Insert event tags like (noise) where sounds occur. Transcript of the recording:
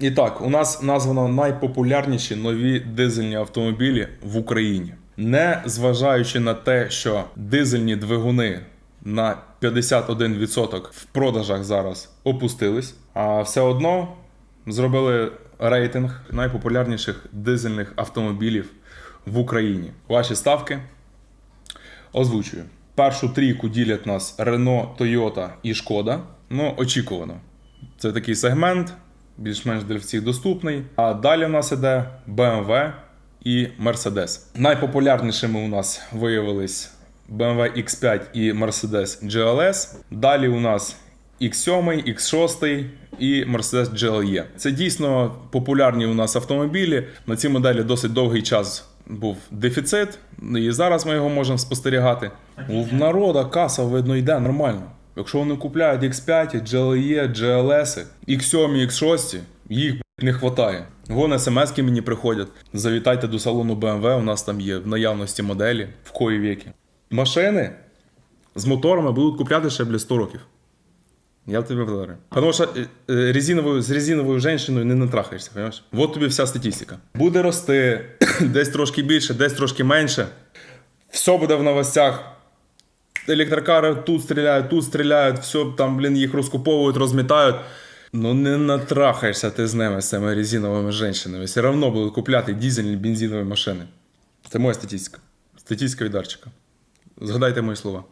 І так, у нас названо найпопулярніші нові дизельні автомобілі в Україні. Не зважаючи на те, що дизельні двигуни на 51% в продажах зараз опустились, а все одно зробили рейтинг найпопулярніших дизельних автомобілів в Україні. Ваші ставки озвучую. Першу трійку ділять нас Renault, Toyota і Шкода. Ну, очікувано. Це такий сегмент, більш-менш для всіх доступний. А далі в нас іде BMW і Mercedes. Найпопулярнішими у нас виявились BMW X5 і Mercedes GLS. Далі у нас X7, X6 і Mercedes GLE. Це дійсно популярні у нас автомобілі. На ці моделі досить довгий час був дефіцит, і зараз ми його можемо спостерігати. У народа каса видно йде нормально. Якщо вони купляють X5, GLE, GLS, X7, X6, їх не вистачає. Вон смс мені приходять. Завітайте до салону BMW, у нас там є в наявності моделі в кої віки. Машини з моторами будуть купляти ще бля 100 років. Я тебе вдарю. Тому що е, е, резиновою, з резиновою жінкою не натрахаєшся, розумієш? От тобі вся статистика. Буде рости (coughs) десь трошки більше, десь трошки менше. Все буде в новостях. Електрокари тут стріляють, тут стріляють, все там, блін, їх розкуповують, розмітають. Ну не натрахаєшся ти з ними, з цими резиновими жінками. Все одно будуть купляти дизельні бензинові машини. Це моя статистика. Статистика від Арчика. Згадайте мої слова.